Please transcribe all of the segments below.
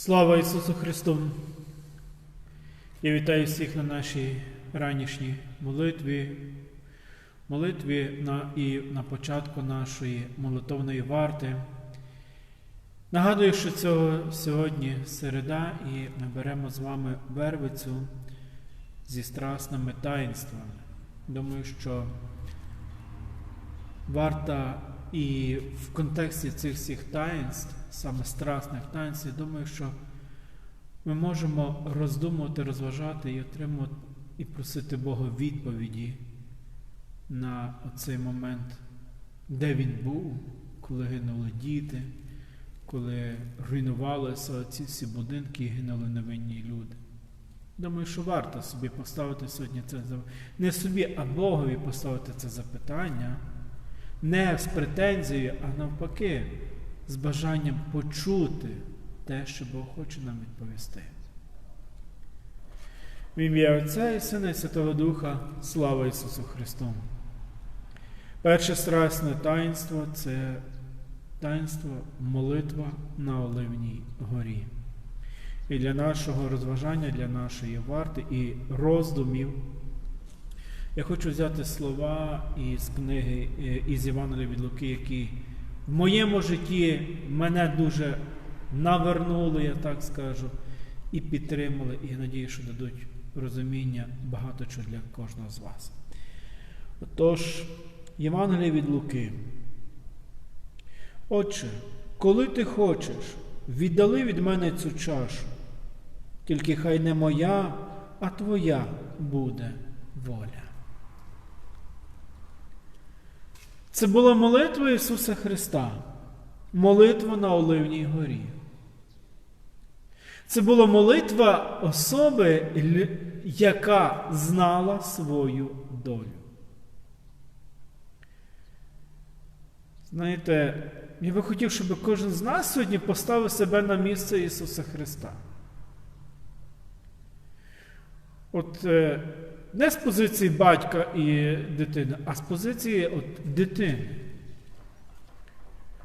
Слава Ісусу Христу! Я вітаю всіх на нашій ранішній молитві, молитві на, і на початку нашої молитовної варти. Нагадую, що цього сьогодні середа, і ми беремо з вами вервицю зі страсними таїнствами. Думаю, що варта і в контексті цих всіх таїнств, саме страсних таїнств, я думаю, що ми можемо роздумувати, розважати і отримувати і просити Бога відповіді на цей момент, де він був, коли гинули діти, коли руйнувалися ці всі будинки і гинули невинні люди. Думаю, що варто собі поставити сьогодні це не собі, а Богові поставити це запитання не з претензією, а навпаки, з бажанням почути те, що Бог хоче нам відповісти. В ім'я Отця і Сина і Святого Духа, слава Ісусу Христу! Перше страсне таїнство це таїнство молитва на Оливній горі. І для нашого розважання, для нашої варти і роздумів. Я хочу взяти слова із книги із Євангелія від Луки, які в моєму житті мене дуже навернули, я так скажу, і підтримали, і я надію, що дадуть розуміння багато чого для кожного з вас. Отож, Євангелія від Луки. Отче, коли ти хочеш, віддали від мене цю чашу, тільки хай не моя, а твоя буде воля. Це була молитва Ісуса Христа, молитва на Оливній горі. Це була молитва особи, яка знала свою долю. Знаєте, я би хотів, щоб кожен з нас сьогодні поставив себе на місце Ісуса Христа. От е, не з позиції батька і дитини, а з позиції от, дитини.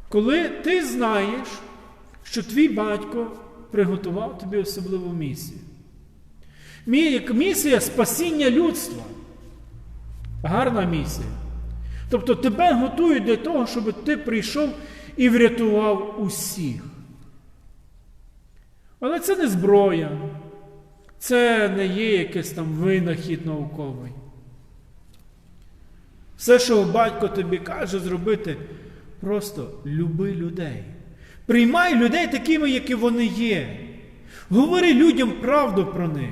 Коли ти знаєш, що твій батько приготував тобі особливу місію. Місія спасіння людства. Гарна місія. Тобто тебе готують для того, щоб ти прийшов і врятував усіх. Але це не зброя. Це не є якийсь там винахід науковий. Все, що батько тобі каже зробити, просто люби людей. Приймай людей такими, які вони є. Говори людям правду про них.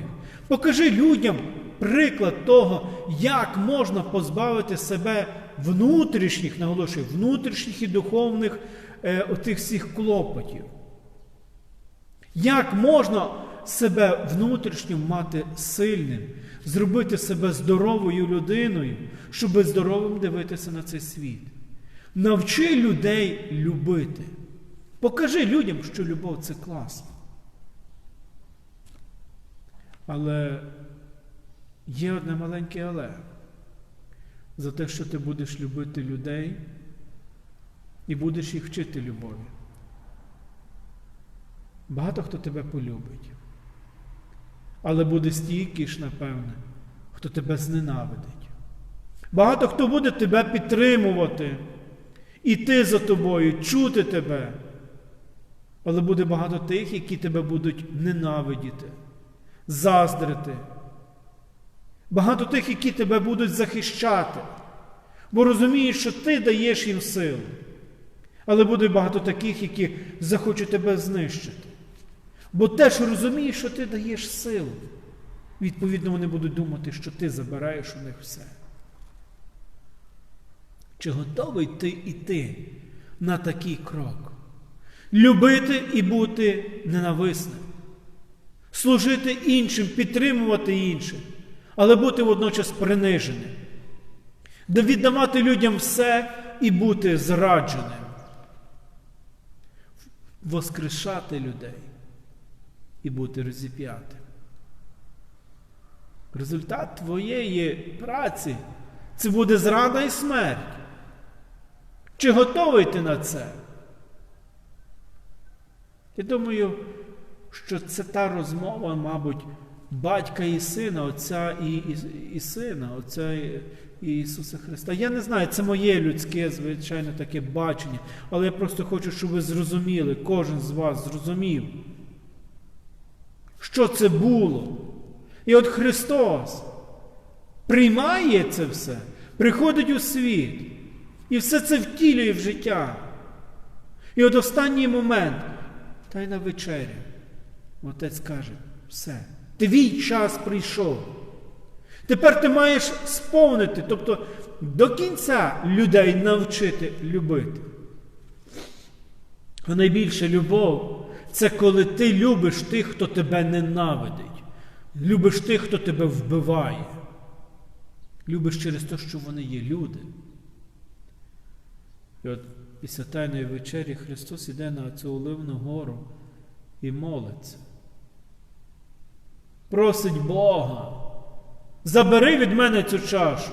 Покажи людям приклад того, як можна позбавити себе внутрішніх, наголошую, внутрішніх і духовних е, отих всіх клопотів. Як можна себе внутрішньо мати сильним, зробити себе здоровою людиною, щоб здоровим дивитися на цей світ. Навчи людей любити. Покажи людям, що любов це класно. Але є одне маленьке але. За те, що ти будеш любити людей і будеш їх вчити любові. Багато хто тебе полюбить. Але буде стійкий ж, напевне, хто тебе зненавидить. Багато хто буде тебе підтримувати, іти за тобою, чути тебе. Але буде багато тих, які тебе будуть ненавидіти, заздрити. Багато тих, які тебе будуть захищати, бо розумієш, що ти даєш їм силу. Але буде багато таких, які захочуть тебе знищити. Бо теж розумієш, що ти даєш силу. Відповідно, вони будуть думати, що ти забираєш у них все. Чи готовий ти йти на такий крок? Любити і бути ненависним, служити іншим, підтримувати іншим, але бути водночас приниженим, віддавати людям все і бути зрадженим, воскрешати людей і бути розіп'ятим. Результат твоєї праці це буде зрада і смерть. Чи готовий ти на це? Я думаю, що це та розмова, мабуть, батька і сина, Отця і, і, і сина, Отця і, і Ісуса Христа. Я не знаю, це моє людське, звичайно, таке бачення, але я просто хочу, щоб ви зрозуміли, кожен з вас зрозумів, що це було. І от Христос приймає це все, приходить у світ і все це втілює в життя. І от останній момент, тайна вечеря. Отець каже, все, твій час прийшов. Тепер ти маєш сповнити, тобто до кінця людей навчити любити. А найбільша любов це коли ти любиш тих, хто тебе ненавидить. Любиш тих, хто тебе вбиває. Любиш через те, що вони є люди. І от після Тайної вечері Христос іде на цю Оливну гору і молиться. Просить Бога, забери від мене цю чашу,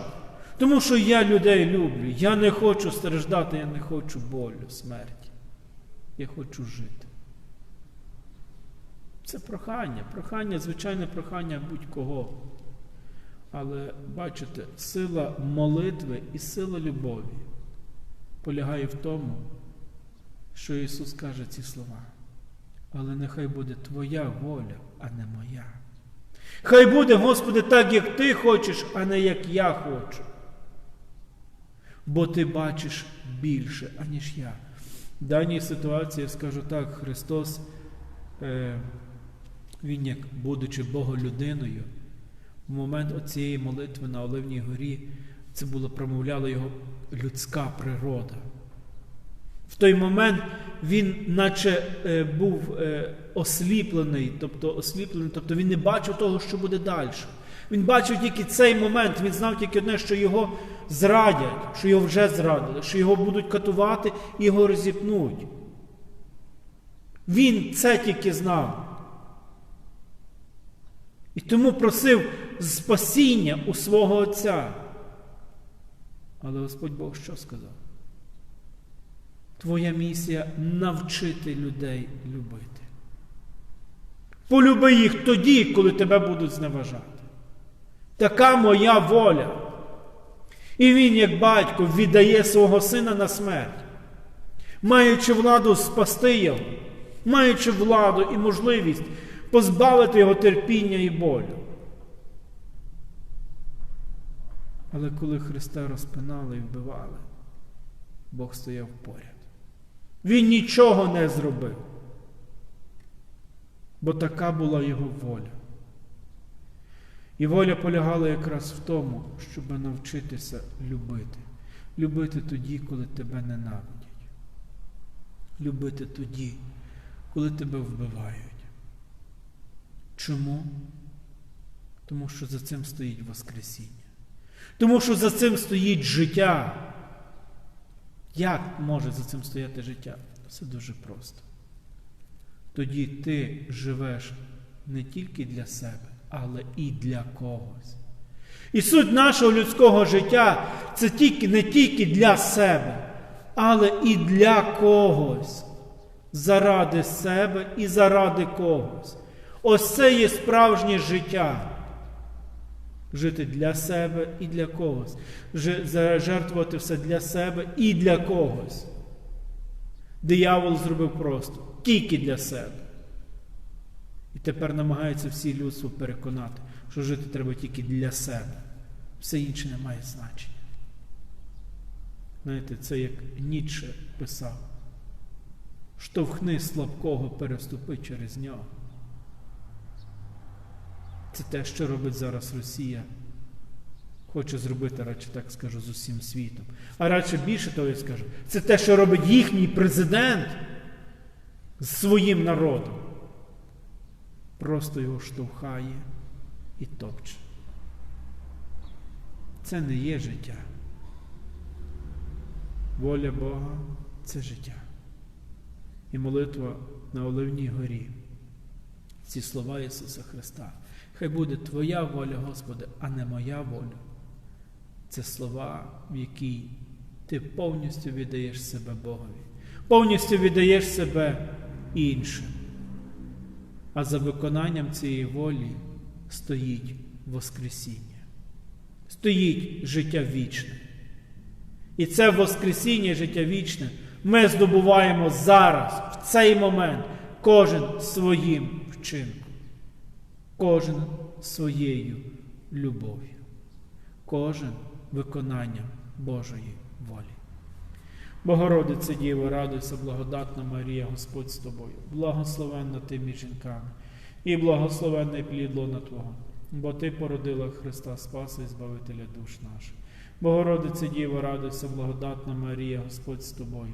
тому що я людей люблю. Я не хочу страждати, я не хочу болю, смерті. Я хочу жити. Це прохання, прохання, звичайне прохання будь-кого. Але бачите, сила молитви і сила любові полягає в тому, що Ісус каже ці слова. Але нехай буде Твоя воля, а не моя. Хай буде, Господи, так, як Ти хочеш, а не як я хочу. Бо Ти бачиш більше, аніж я. В даній ситуації я скажу так, Христос, е, Він, як будучи Боголюдиною, в момент оцієї молитви на Оливній горі, це було промовляла його людська природа. В той момент він, наче е, був е, осліплений, тобто осліплений, тобто він не бачив того, що буде далі. Він бачив тільки цей момент, він знав тільки одне, що його зрадять, що його вже зрадили, що його будуть катувати і його розіпнуть. Він це тільки знав. І тому просив спасіння у свого Отця. Але Господь Бог що сказав? Твоя місія навчити людей любити. Полюби їх тоді, коли тебе будуть зневажати. Така моя воля. І він, як батько, віддає свого сина на смерть, маючи владу спасти його, маючи владу і можливість позбавити його терпіння і болю. Але коли Христа розпинали і вбивали, Бог стояв поряд. Він нічого не зробив, бо така була його воля. І воля полягала якраз в тому, щоб навчитися любити. Любити тоді, коли тебе ненавидять. Любити тоді, коли тебе вбивають. Чому? Тому що за цим стоїть Воскресіння. Тому що за цим стоїть життя. Як може за цим стояти життя? Все дуже просто. Тоді ти живеш не тільки для себе, але і для когось. І суть нашого людського життя це тільки, не тільки для себе, але і для когось. Заради себе і заради когось. Ось це є справжнє життя. Жити для себе і для когось. Жертвувати все для себе і для когось. Диявол зробив просто тільки для себе. І тепер намагається всі людство переконати, що жити треба тільки для себе. Все інше не має значення. Знаєте, це як Ніцше писав. Штовхни слабкого, переступи через нього. Це те, що робить зараз Росія. Хоче зробити, радше так скажу, з усім світом. А радше більше того я скажу, це те, що робить їхній президент з своїм народом. Просто його штовхає і топче. Це не є життя. Воля Бога це життя. І молитва на Оливній горі. Ці слова Ісуса Христа. Хай буде Твоя воля, Господи, а не моя воля. Це слова, в якій ти повністю віддаєш себе Богові, повністю віддаєш себе іншим. а за виконанням цієї волі стоїть Воскресіння. Стоїть життя вічне. І це Воскресіння життя вічне ми здобуваємо зараз, в цей момент, кожен своїм вчинком, кожен своєю любов'ю, кожен виконанням Божої волі. Богородице Діво, радуйся, благодатна Марія, Господь з тобою, благословенна ти між жінками, і благословенний плід лона Твого, бо Ти породила Христа Спаса і Збавителя душ наших. Богородице Діво, радуйся, благодатна Марія, Господь з тобою,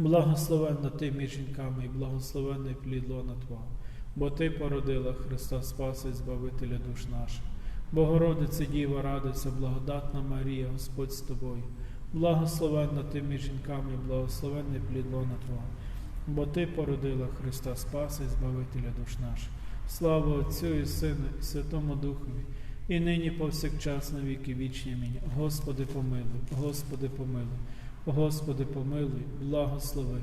благословенна ти між жінками, і благословенний плід лона Твого, бо Ти породила Христа Спаса і Збавителя душ наших. Богородице Діво, радуйся, благодатна Марія, Господь з тобою, благословенна ти між жінками, і благословенний плід лона Твого, бо Ти породила Христа Спаса і Збавителя душ наших. Слава Отцю і Сину, і Святому Духові, і нині повсякчас на віки вічні мені. Господи помилуй, Господи помилуй, Господи помилуй, благослови.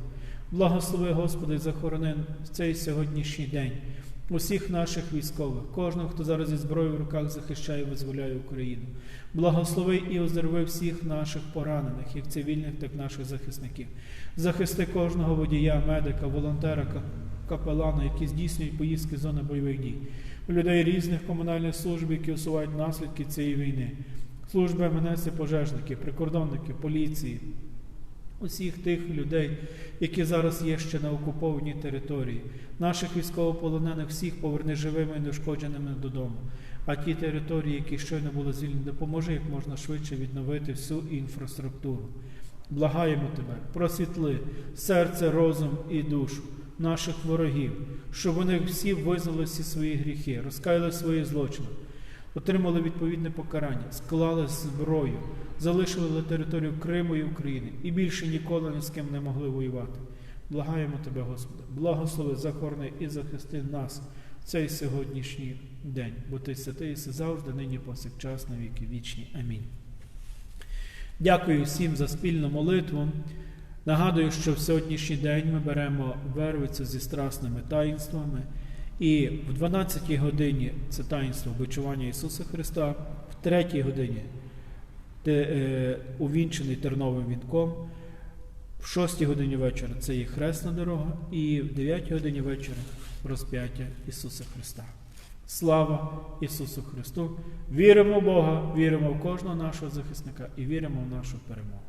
Благослови, Господи, захорони цей сьогоднішній день усіх наших військових, кожного, хто зараз зі зброєю в руках захищає і визволяє Україну. Благослови і оздорови всіх наших поранених, як цивільних, так і наших захисників. Захисти кожного водія, медика, волонтера, капелана, які здійснюють поїздки з зони бойових дій, людей різних комунальних служб, які усувають наслідки цієї війни, служби МНС і пожежників, прикордонників, поліції, усіх тих людей, які зараз є ще на окупованій території, наших військовополонених всіх поверни живими і неушкодженими додому. А ті території, які щойно були звільнені, допоможи як можна швидше відновити всю інфраструктуру. Благаємо тебе, просвітли серце, розум і душу наших ворогів, щоб вони всі визнали всі свої гріхи, розкаяли свої злочини, отримали відповідне покарання, склали зброю, залишили територію Криму і України і більше ніколи ні з ким не могли воювати. Благаємо тебе, Господи, благослови, захорони і захисти нас в цей сьогоднішній день, бо ти святий єси завжди, нині повсякчас, на віки вічні. Амінь. Дякую всім за спільну молитву. Нагадую, що в сьогоднішній день ми беремо вервицю зі страсними таїнствами. І в 12 годині це таїнство бичування Ісуса Христа, в 3 годині увінчений терновим вінком, в 6 годині вечора це є хресна дорога, і в 9 годині вечора розп'яття Ісуса Христа. Слава Ісусу Христу! Віримо в Бога, віримо в кожного нашого захисника і віримо в нашу перемогу.